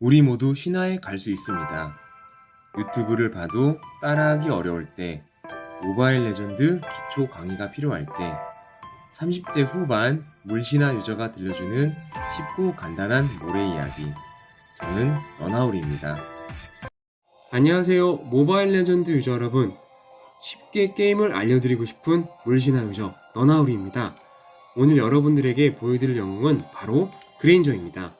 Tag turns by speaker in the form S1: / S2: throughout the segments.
S1: 우리 모두 신화에 갈 수 있습니다. 유튜브를 봐도 따라하기 어려울 때, 모바일 레전드 기초 강의가 필요할 때, 30대 후반 물신화 유저가 들려주는 쉽고 간단한 모래 이야기. 저는 너나우리입니다. 안녕하세요. 모바일 레전드 유저 여러분. 쉽게 게임을 알려드리고 싶은 물신화 유저 너나우리입니다. 오늘 여러분들에게 보여드릴 영웅은 바로 그레인저입니다.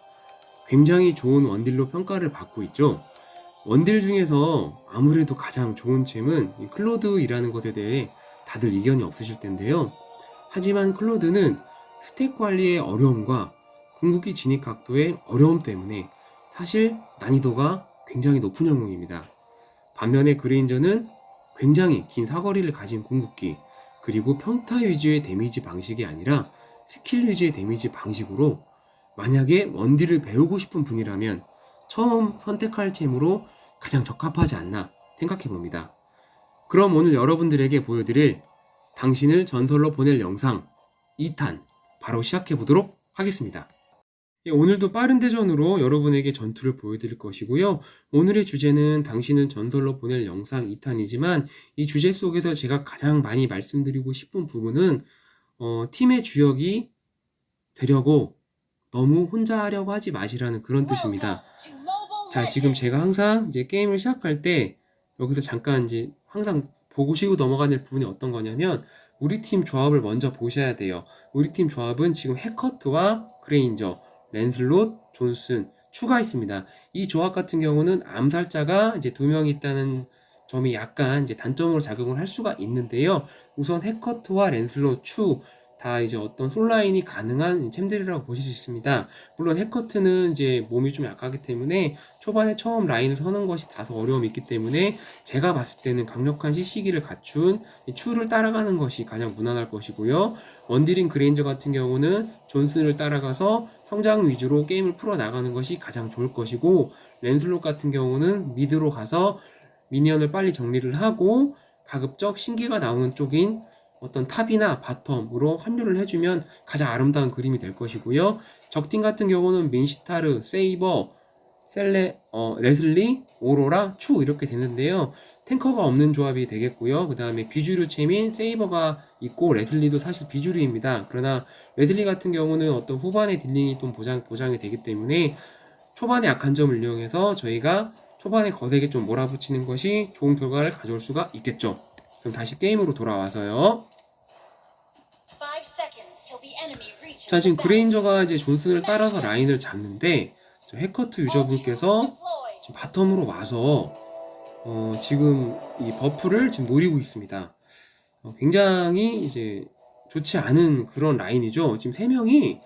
S1: 굉장히 좋은 원딜로 평가를 받고 있죠. 원딜 중에서 아무래도 가장 좋은 챔은 이 클로드이라는 것에 대해 다들 이견이 없으실 텐데요. 하지만 클로드는 스택 관리의 어려움과 궁극기 진입 각도의 어려움 때문에 사실 난이도가 굉장히 높은 영웅입니다. 반면에 그레인저는 굉장히 긴 사거리를 가진 궁극기, 그리고 평타 위주의 데미지 방식이 아니라 스킬 위주의 데미지 방식으로 만약에 원딜을 배우고 싶은 분이라면 처음 선택할 챔으로 가장 적합하지 않나 생각해 봅니다. 그럼 오늘 여러분들에게 보여드릴 당신을 전설로 보낼 영상 2탄 바로 시작해 보도록 하겠습니다. 예, 오늘도 빠른 대전으로 여러분에게 전투를 보여드릴 것이고요. 오늘의 주제는 당신을 전설로 보낼 영상 2탄이지만 이 주제 속에서 제가 가장 많이 말씀드리고 싶은 부분은 어, 팀의 주역이 되려고 너무 혼자 하려고 하지 마시라는 그런 뜻입니다. 자, 지금 제가 항상 이제 게임을 시작할 때 여기서 잠깐 이제 항상 보시고 넘어가는 부분이 어떤 거냐면 우리 팀 조합을 먼저 보셔야 돼요. 우리 팀 조합은 지금 해커트와 그레인저, 랜슬롯, 존슨 추가 있습니다. 이 조합 같은 경우는 암살자가 이제 두명 있다는 점이 약간 이제 단점으로 작용을 할 수가 있는데요. 우선 해커트와 랜슬롯, 추, 다 이제 어떤 솔라인이 가능한 챔들이라고 보실 수 있습니다. 물론 해커트는 이제 몸이 좀 약하기 때문에 초반에 처음 라인을 서는 것이 다소 어려움이 있기 때문에 제가 봤을 때는 강력한 CC기를 갖춘 이 추를 따라가는 것이 가장 무난할 것이고요. 원딜인 그레인저 같은 경우는 존슨을 따라가서 성장 위주로 게임을 풀어 나가는 것이 가장 좋을 것이고 랜슬롯 같은 경우는 미드로 가서 미니언을 빨리 정리를 하고 가급적 신기가 나오는 쪽인 어떤 탑이나 바텀으로 합류를 해주면 가장 아름다운 그림이 될 것이고요. 적팀 같은 경우는 민시타르, 세이버, 셀레, 어, 레슬리, 오로라, 추 이렇게 되는데요. 탱커가 없는 조합이 되겠고요. 그 다음에 비주류 챔인 세이버가 있고 레슬리도 사실 비주류입니다. 그러나 레슬리 같은 경우는 어떤 후반의 딜링이 좀 보장, 보장이 되기 때문에 초반의 약한 점을 이용해서 저희가 초반에 거세게 좀 몰아붙이는 것이 좋은 결과를 가져올 수가 있겠죠. 그럼 다시 게임으로 돌아와서요. 자, 지금 그레인저가 이제 존슨을 따라서 라인을 잡는데 저 해커트 유저분께서 지금 바텀으로 와서 어, 지금 이 버프를 지금 노리고 있습니다. 어, 굉장히 이제 좋지 않은 그런 라인이죠. 지금 세 명이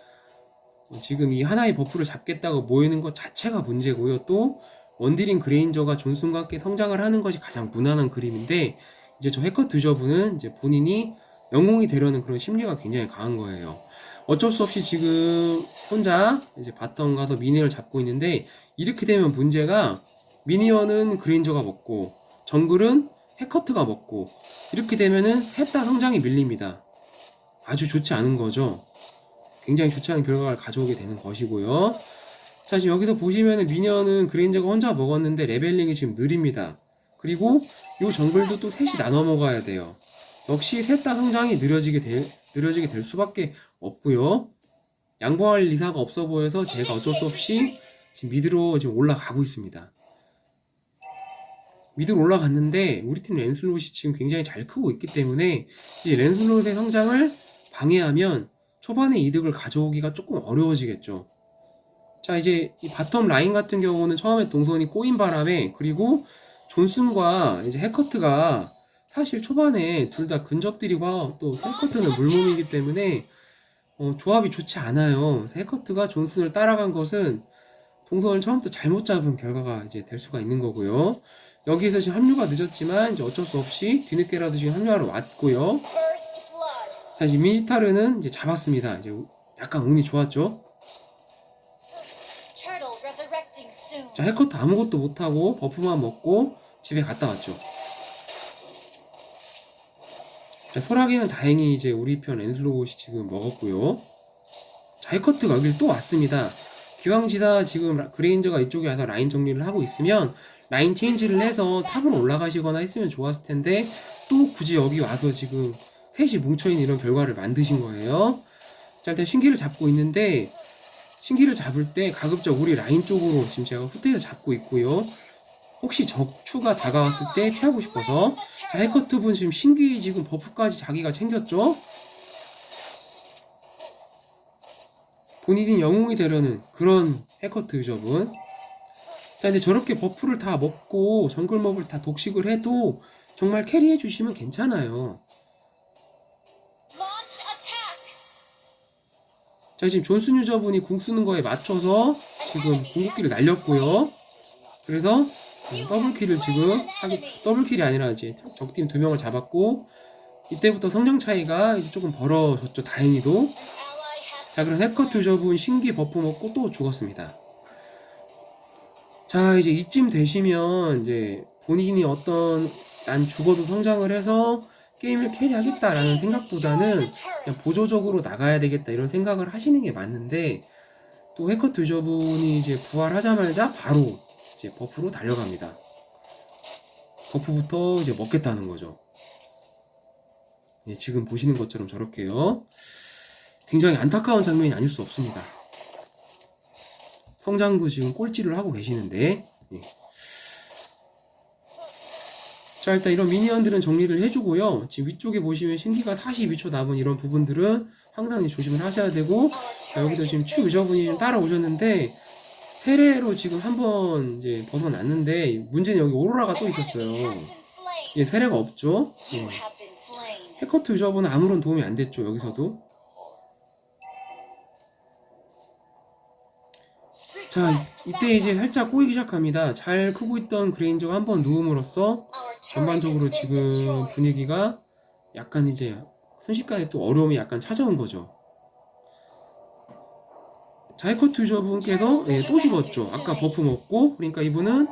S1: 어, 지금 이 하나의 버프를 잡겠다고 모이는 것 자체가 문제고요. 또 원딜인 그레인저가 존슨과 함께 성장을 하는 것이 가장 무난한 그림인데 이제 저 해커트 유저분은 이제 본인이 영웅이 되려는 그런 심리가 굉장히 강한 거예요. 어쩔 수 없이 지금 혼자 이제 바텀 가서 미니언을 잡고 있는데 이렇게 되면 문제가 미니언은 그레인저가 먹고 정글은 해커트가 먹고 이렇게 되면은 셋 다 성장이 밀립니다. 아주 좋지 않은 거죠. 굉장히 좋지 않은 결과를 가져오게 되는 것이고요. 자 지금 여기서 보시면은 미니언은 그레인저가 혼자 먹었는데 레벨링이 지금 느립니다. 그리고 이 정글도 또 셋이 나눠 먹어야 돼요. 역시 셋 다 성장이 느려지게 될, 느려지게 될 수밖에 없고요. 양보할 리사가 없어 보여서 제가 어쩔 수 없이 지금 미드로 지금 올라가고 있습니다. 미드로 올라갔는데 우리 팀 랜슬롯이 지금 굉장히 잘 크고 있기 때문에 이 랜슬롯의 성장을 방해하면 초반에 이득을 가져오기가 조금 어려워지겠죠. 자 이제 이 바텀 라인 같은 경우는 처음에 동선이 꼬인 바람에 그리고 존슨과 이제 해커트가 사실 초반에 둘 다 근접들이고 또 해커트는 물몸이기 때문에 어, 조합이 좋지 않아요. 해커트가 존슨을 따라간 것은 동선을 처음부터 잘못 잡은 결과가 이제 될 수가 있는 거고요. 여기서 지금 합류가 늦었지만 이제 어쩔 수 없이 뒤늦게라도 지금 합류하러 왔고요. 자, 지금 민시타르는 이제 잡았습니다. 이제 약간 운이 좋았죠. 자, 해커트 아무것도 못하고 버프만 먹고 집에 갔다 왔죠. 자, 소라기는 다행히 이제 우리 편 랜슬롯이 지금 먹었고요. 자, 해커트가 여기를 또 왔습니다. 기왕지사 지금 그레인저가 이쪽에 와서 라인 정리를 하고 있으면 라인 체인지를 해서 탑으로 올라가시거나 했으면 좋았을 텐데 또 굳이 여기 와서 지금 셋이 뭉쳐있는 이런 결과를 만드신 거예요. 자, 일단 신기를 잡고 있는데 신기를 잡을 때 가급적 우리 라인 쪽으로 지금 제가 후퇴해서 잡고 있고요. 혹시 적추가 다가왔을 때 피하고 싶어서 자, 해커트분 지금 신기 지금 버프까지 자기가 챙겼죠? 본인이 영웅이 되려는 그런 해커트 유저분. 자, 근데 저렇게 버프를 다 먹고 정글몹을 다 독식을 해도 정말 캐리해 주시면 괜찮아요. 자, 지금 존슨 유저분이 궁 쓰는 거에 맞춰서 지금 궁극기를 날렸고요. 그래서 어, 더블킬을 지금 하기, 더블킬이 아니라 이제 적팀 두 명을 잡았고 이때부터 성장 차이가 이제 조금 벌어졌죠. 다행히도. 자, 그럼 해커트 유저분 신기 버프 먹고 또 죽었습니다. 자, 이제 이쯤 되시면 이제 본인이 어떤 난 죽어도 성장을 해서 게임을 캐리하겠다라는 생각보다는 그냥 보조적으로 나가야 되겠다 이런 생각을 하시는 게 맞는데 또 해커트 유저분이 이제 부활하자마자 바로 이제 버프로 달려갑니다. 버프부터 이제 먹겠다는 거죠. 예, 지금 보시는 것처럼 저렇게요. 굉장히 안타까운 장면이 아닐 수 없습니다. 성장도 지금 꼴찌를 하고 계시는데. 예. 자, 일단 이런 미니언들은 정리를 해주고요. 지금 위쪽에 보시면 신기가 42초 남은 이런 부분들은 항상 조심을 하셔야 되고, 자, 여기도 지금 추 유저분이 좀 따라오셨는데, 세례로 지금 한 번 이제 벗어났는데, 문제는 여기 오로라가 또 있었어요. 예, 세례가 없죠. 예. 해커트 유저분은 아무런 도움이 안 됐죠, 여기서도. 자, 이때 이제 살짝 꼬이기 시작합니다. 잘 크고 있던 그레인저가 한 번 누움으로써
S2: Our turret
S1: 전반적으로 지금. 분위기가 약간 이제 순식간에 또 어려움이 약간 찾아온 거죠. 자, 해커트 유저분께서 예, 또 죽었죠. 아까 버프 먹고, 그러니까 이분은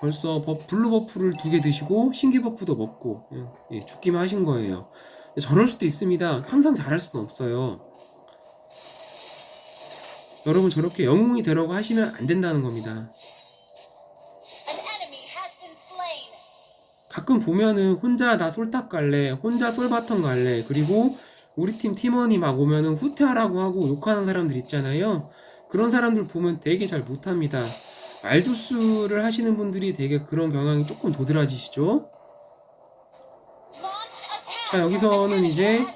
S1: 벌써 버, 블루 버프를 두 개 드시고, 신기 버프도 먹고, 예, 예, 죽기만 하신 거예요. 저럴 수도 있습니다. 항상 잘할 수는 없어요. 여러분 저렇게 영웅이 되려고 하시면 안 된다는 겁니다. 가끔 보면은 혼자 나 솔탑 갈래, 혼자 솔바텀 갈래, 그리고 우리 팀 팀원이 막 오면은 후퇴하라고 하고 욕하는 사람들 있잖아요. 그런 사람들 보면 되게 잘 못합니다. 알두스를 하시는 분들이 되게 그런 경향이 조금 도드라지시죠. 자, 여기서는 이제.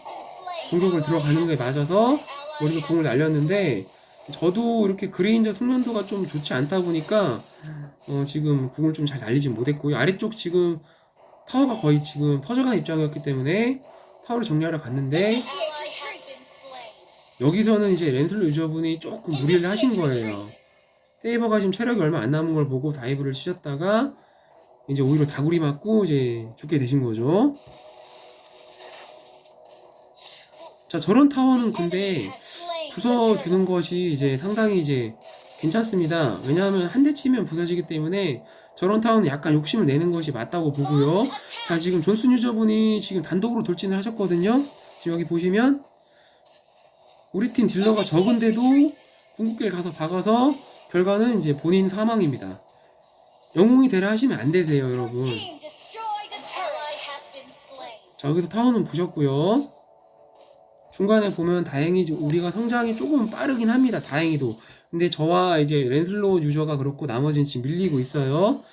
S1: 공격을 들어가는 거에 맞아서
S2: has
S1: 공을 날렸는데 저도 이렇게 그레인저 숙련도가 좀 좋지 않다 보니까 어, 지금 궁을 좀 잘 날리진 못했고요. 아래쪽 지금 타워가 거의 지금 터져간 입장이었기 때문에 타워를 정리하러 갔는데. 여기서는 이제 랜슬로 유저분이 조금 무리를 하신 거예요. 세이버가 지금 체력이 얼마 안 남은 걸 보고 다이브를 치셨다가 이제 오히려 다구리 맞고 이제 죽게 되신 거죠. 자 저런 타워는 근데 부숴주는 것이 이제 상당히 이제 괜찮습니다. 왜냐하면 한 대 치면 부서지기 때문에 저런 타워는 약간 욕심을 내는 것이 맞다고 보고요. 자 지금 존슨 유저분이 지금 단독으로 돌진을 하셨거든요. 지금 여기 보시면 우리 팀 딜러가 적은데도 궁극기를 가서 박아서 결과는 이제 본인 사망입니다. 영웅이 되려 하시면 안 되세요, 여러분. 자 여기서 타워는 부셨고요. 중간에 보면 다행히 우리가 성장이 조금 빠르긴 합니다. 다행히도. 근데 저와 이제 랜슬로 유저가 그렇고 나머지는 지금 밀리고 있어요.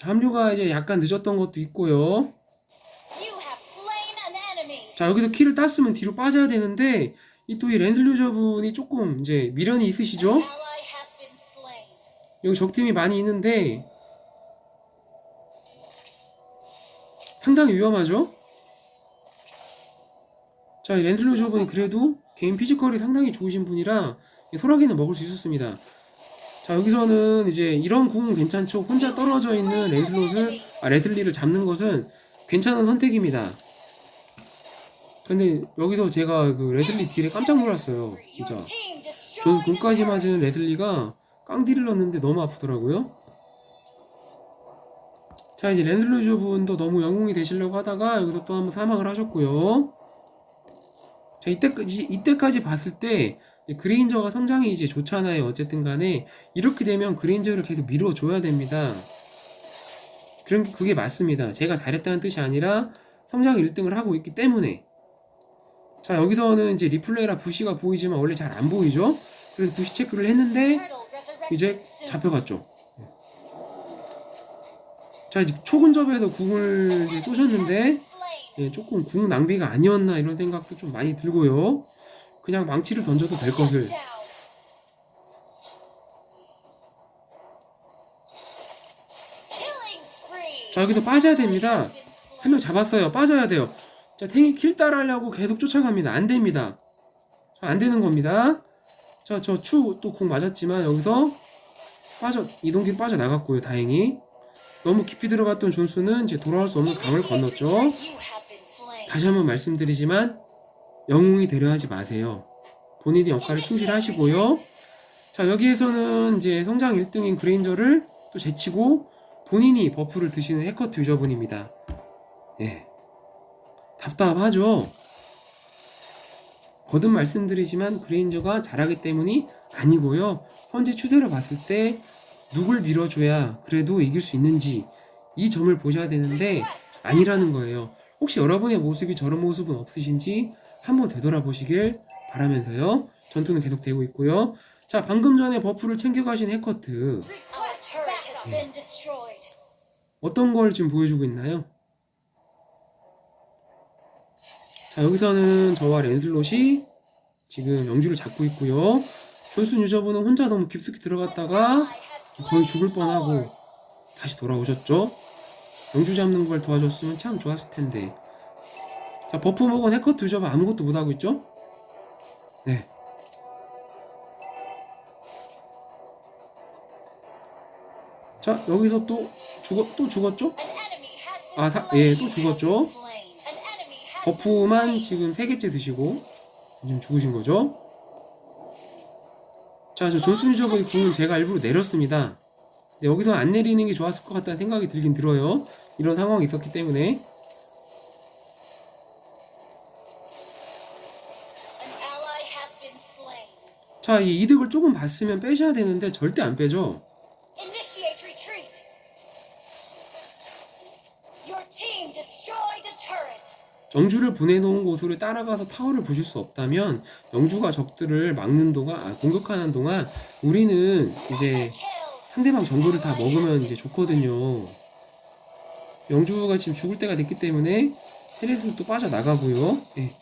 S1: 합류가 이제 약간 늦었던 것도 있고요. 자 여기서 키를 땄으면 뒤로 빠져야 되는데 이 또 이 랜슬로 유저분이 조금 이제 미련이 있으시죠? 여기 적팀이 많이 있는데 상당히 위험하죠? 자, 이 랜슬로 저분이 그래도 개인 피지컬이 상당히 좋으신 분이라 이 소라기는 먹을 수 있었습니다. 자, 여기서는 이제 이런 궁은 괜찮죠? 혼자 떨어져 있는 랜슬롯을, 아, 레슬리를 잡는 것은 괜찮은 선택입니다. 근데 여기서 제가 그 레슬리 딜에 깜짝 놀랐어요. 진짜.
S2: A
S1: 궁까지 맞은. 레슬리가 깡딜을 넣었는데 너무 아프더라고요. 자 이제 랜슬로 유저분도 너무 영웅이 되시려고 하다가 여기서 또 한번 사망을 하셨고요. 자 이때까지 이때까지 봤을 때 그레인저가 성장이 이제 좋잖아요. 어쨌든 간에 이렇게 되면 그레인저를 계속 밀어줘야 됩니다. 그런 게 그게 맞습니다. 제가 잘했다는 뜻이 아니라 성장 1등을 하고 있기 때문에 자 여기서는 이제 리플레이라 부시가 보이지만 원래 잘 안 보이죠. 그래서 부시 체크를 했는데 이제. 잡혀갔죠. 자 이제 초근접에서 궁을 이제 쏘셨는데. 예, 조금 궁 낭비가 아니었나 이런 생각도 좀 많이 들고요. 그냥 망치를 던져도 될 것을. 자 여기서 빠져야 됩니다. 한 명 잡았어요. 빠져야 돼요. 자 탱이 킬 따라하려고 계속 쫓아갑니다. 안 됩니다. 자, 안 되는 겁니다. 자 저 추 또 궁 맞았지만 여기서 빠져 이동길 빠져 나갔고요. 다행히 너무 깊이 들어갔던 존수는 이제 돌아올 수 없는 강을 건넜죠. 다시 한번 말씀드리지만 영웅이 되려 하지 마세요. 본인의 역할을 충실하시고요. 자 여기에서는 이제 성장 1등인 그레인저를 또 제치고 본인이 버프를 드시는 해커트 유저분입니다. 예. 답답하죠. 거듭 말씀드리지만 그레인저가 잘하기 때문이 아니고요. 현재 추세로 봤을 때 누굴 밀어줘야 그래도 이길 수 있는지 이 점을 보셔야 되는데 아니라는 거예요. 혹시 여러분의 모습이 저런 모습은 없으신지 한번 되돌아보시길 바라면서요. 전투는 계속되고 있고요. 자, 방금 전에 버프를 챙겨가신 해커트.
S3: Destroyed.
S1: 어떤 걸 지금 보여주고 있나요? 자, 여기서는 저와 랜슬롯이 지금 영주를 잡고 있고요. 존슨 유저분은 혼자 너무 깊숙이 들어갔다가 거의 죽을 뻔하고 다시 돌아오셨죠? 영주 잡는 걸 도와줬으면 참 좋았을 텐데. 자, 버프 먹은 해커트 유저가 아무것도 못하고 있죠? 네. 자, 여기서 또 죽었, 또 죽었죠? 아, 사-. 예, 또 죽었죠? 버프만. 지금 세 개째 드시고 지금 죽으신 거죠? 자, 저 존슨 유저분의 궁은 제가 일부러 내렸습니다. 근데 여기서 안 내리는 게 좋았을 것 같다는 생각이 들긴 들어요. 이런 상황이 있었기 때문에. 자, 이 이득을 조금 봤으면 빼셔야 되는데 절대 안 빼죠. 영주를 보내놓은 곳으로 따라가서 타워를 부실 수 없다면 영주가 적들을 막는 동안, 아, 공격하는 동안 우리는 이제. 상대방 정보를 다 먹으면 이제 좋거든요. 영주가 지금 죽을 때가 됐기 때문에 테레스도 또 빠져나가고요. 예.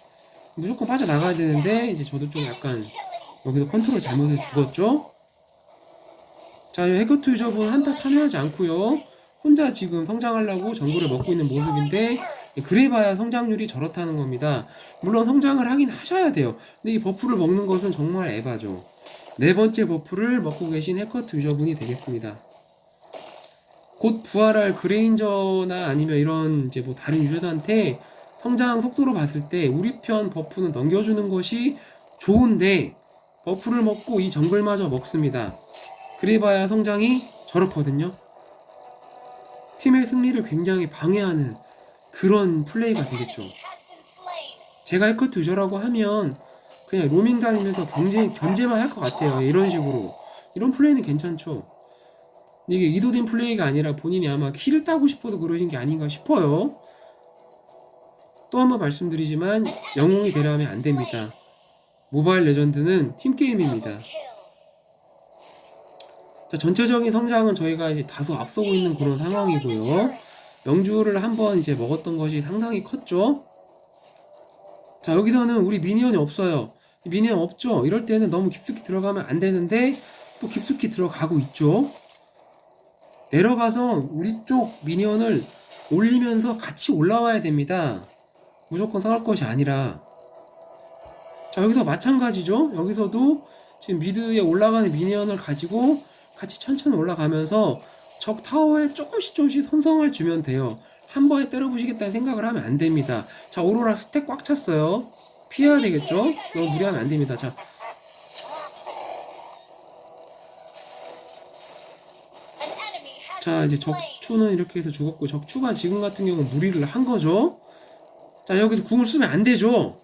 S1: 무조건 빠져나가야 되는데 이제 저도 좀 약간 여기서 컨트롤 잘못해서 죽었죠. 자, 이 해커트 유저분 한타 참여하지 않고요. 혼자 지금 성장하려고 정보를 먹고 있는 모습인데 예, 그래봐야 성장률이 저렇다는 겁니다. 물론 성장을 하긴 하셔야 돼요. 근데 이 버프를 먹는 것은 정말 에바죠. 네 번째 버프를 먹고 계신 해커트 유저분이 되겠습니다. 곧 부활할 그레인저나 아니면 이런 이제 뭐 다른 유저들한테 성장 속도로 봤을 때 우리 편 버프는 넘겨주는 것이 좋은데 버프를 먹고 이 정글마저 먹습니다. 그래봐야 성장이 저렇거든요. 팀의 승리를 굉장히 방해하는 그런 플레이가 되겠죠. 제가 해커트 유저라고 하면 그냥 로밍 다니면서 경제, 견제만 할 것 같아요. 이런 식으로. 이런 플레이는 괜찮죠. 근데 이게 의도된 플레이가 아니라 본인이 아마 키를 따고 싶어서 그러신 게 아닌가 싶어요. 또 한 번 말씀드리지만 영웅이 되려 하면 안 됩니다. 모바일 레전드는 팀게임입니다. 자, 전체적인 성장은 저희가 이제 다소 앞서고 있는 그런 상황이고요. 영주를 한번 이제 먹었던 것이 상당히 컸죠. 자, 여기서는 우리 미니언이 없어요. 미니언 없죠? 이럴 때는 너무 깊숙이 들어가면 안 되는데, 또 깊숙이 들어가고 있죠? 내려가서 우리 쪽 미니언을 올리면서 같이 올라와야 됩니다. 무조건 싸울 것이 아니라. 자, 여기서 마찬가지죠? 여기서도 지금 미드에 올라가는 미니언을 가지고 같이 천천히 올라가면서 적 타워에 조금씩 조금씩 선성을 주면 돼요. 한 번에 때려 부시겠다는 생각을 하면 안 됩니다. 자, 오로라 스택 꽉 찼어요. 피해야 되겠죠? 너무 무리하면 안 됩니다. 자, 자 이제. 적추는 이렇게 해서 죽었고 적추가 지금 같은 경우는 무리를 한 거죠. 자 여기서 궁을 쓰면 안 되죠.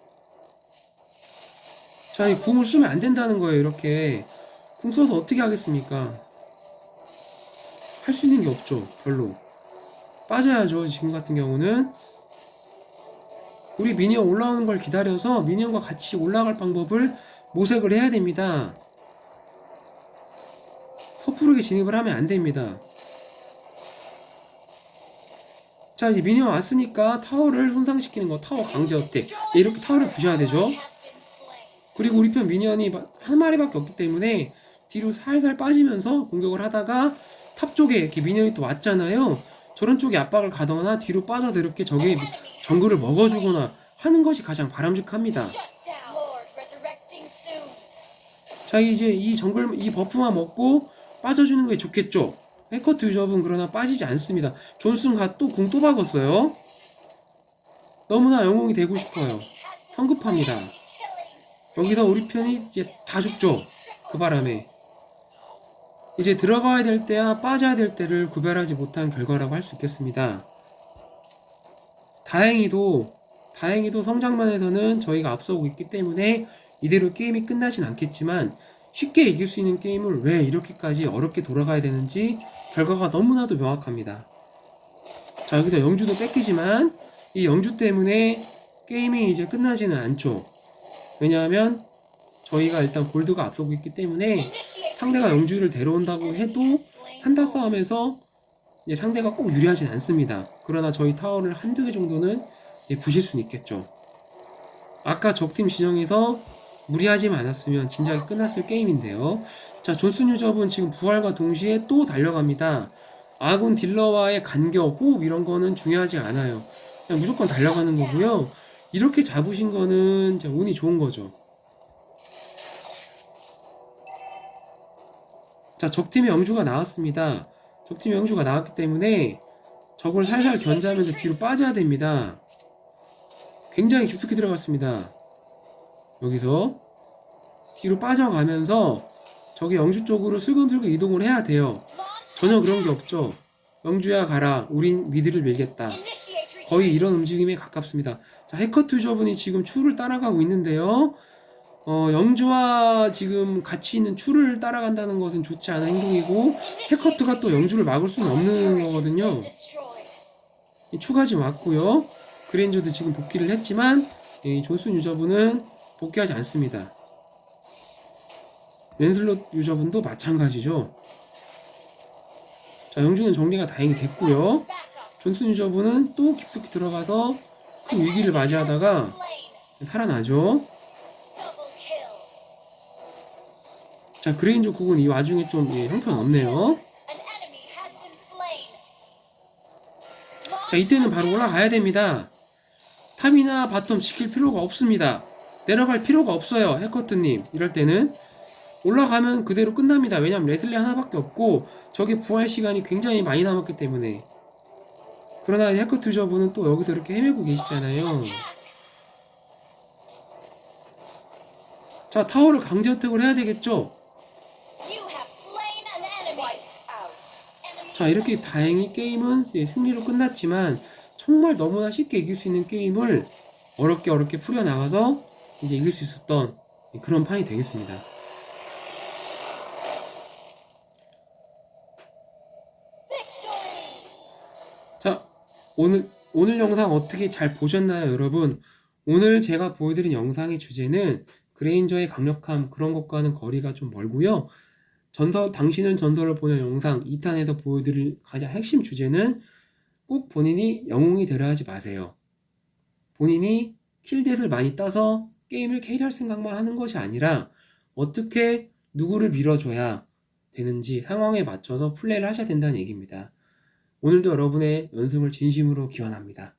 S1: 자, 이 궁을 쓰면 안 된다는 거예요. 이렇게 궁 써서 어떻게 하겠습니까? 할 수 있는 게 없죠. 별로 빠져야죠. 지금 같은 경우는 우리 미니언 올라오는 걸 기다려서 미니언과 같이 올라갈 방법을 모색을 해야 됩니다. 섣부르게 진입을 하면 안 됩니다. 자, 이제 미니언 왔으니까 타워를 손상시키는 거, 타워 강제 어택. 예, 이렇게 타워를 부셔야 되죠. 그리고 우리 편 미니언이 한 마리밖에 없기 때문에 뒤로 살살 빠지면서 공격을 하다가 탑 쪽에 이렇게 미니언이 또 왔잖아요. 저런 쪽에 압박을 가거나 뒤로 빠져서 이렇게 적의 정글을 먹어주거나 하는 것이 가장 바람직합니다. 자 이제 이 정글 이 버프만 먹고 빠져주는 게 좋겠죠. 해커트 유저분 그러나 빠지지 않습니다. 존슨가 또 궁 또 박았어요. 너무나 영웅이 되고 싶어요. 성급합니다. 여기서 우리 편이 이제 다 죽죠. 그 바람에 이제 들어가야 될 때와 빠져야 될 때를 구별하지 못한 결과라고 할 수 있겠습니다. 다행히도 다행히도 성장만에서는 저희가 앞서고 있기 때문에 이대로 게임이 끝나진 않겠지만 쉽게 이길 수 있는 게임을 왜 이렇게까지 어렵게 돌아가야 되는지 결과가 너무나도 명확합니다. 자 여기서 영주도 뺏기지만 이 영주 때문에 게임이 이제 끝나지는 않죠. 왜냐하면 저희가 일단 골드가 앞서고 있기 때문에 상대가 영주를 데려온다고 해도 한타 싸움에서 이제 상대가 꼭 유리하진 않습니다. 그러나 저희 타워를 한두 개 정도는 이제 부실 수는 있겠죠. 아까 적팀 진영에서 무리하지만 않았으면 진작에 끝났을 게임인데요. 자, 존슨 유저분 지금 부활과 동시에 또 달려갑니다. 아군 딜러와의 간격, 호흡 이런 거는 중요하지 않아요. 그냥 무조건 달려가는 거고요. 이렇게 잡으신 거는 운이 좋은 거죠. 자, 적팀의 영주가 나왔습니다. 적팀의 영주가 나왔기 때문에 적을 살살 견제하면서 뒤로 빠져야 됩니다. 굉장히 깊숙이 들어갔습니다. 여기서 뒤로 빠져가면서 저기 영주 쪽으로 슬금슬금 이동을 해야 돼요. 전혀 그런 게 없죠. 영주야 가라. 우린 미드를 밀겠다. 거의 이런 움직임에 가깝습니다. 자, 해커트 유저분이 지금 추를 따라가고 있는데요. 어, 영주와 지금 같이 있는 추를 따라간다는 것은 좋지 않은 행동이고 해커트가 또 영주를 막을 수는 없는 거거든요. 이 추가 지금 왔고요. 그랜저도 지금 복귀를 했지만 이 존슨 유저분은 복귀하지 않습니다. 랜슬롯 유저분도 마찬가지죠. 자, 영주는 정리가 다행히 됐고요. 존슨 유저분은 또 깊숙이 들어가서 큰 위기를 맞이하다가 살아나죠. 자, 그레인저 국은 이 와중에 좀 예, 형편없네요. 자, 이때는 바로 올라가야 됩니다. 탑이나 바텀 지킬 필요가 없습니다. 내려갈 필요가 없어요. 해커트님. 이럴 때는. 올라가면 그대로 끝납니다. 왜냐면 레슬리 하나밖에 없고, 저게 부활 시간이 굉장히 많이 남았기 때문에. 그러나 해커트 유저분은 또 여기서 이렇게 헤매고 계시잖아요. 자, 타워를 강제 어택을 해야 되겠죠? 자 이렇게 다행히 게임은 예, 승리로 끝났지만 정말 너무나 쉽게 이길 수 있는 게임을 어렵게 어렵게 풀어나가서 이제 이길 수 있었던 그런 판이 되겠습니다. 자 오늘 오늘 영상 어떻게 잘 보셨나요 여러분? 오늘 제가 보여드린 영상의 주제는 그레인저의 강력함 그런 것과는 거리가 좀 멀고요. 전설 당신은 전설을 보는 영상 2탄에서 보여드릴 가장 핵심 주제는 꼭 본인이 영웅이 되려 하지 마세요. 본인이 킬댓을 많이 따서 게임을 캐리할 생각만 하는 것이 아니라 어떻게 누구를 밀어줘야 되는지 상황에 맞춰서 플레이를 하셔야 된다는 얘기입니다. 오늘도 여러분의 연승을 진심으로 기원합니다.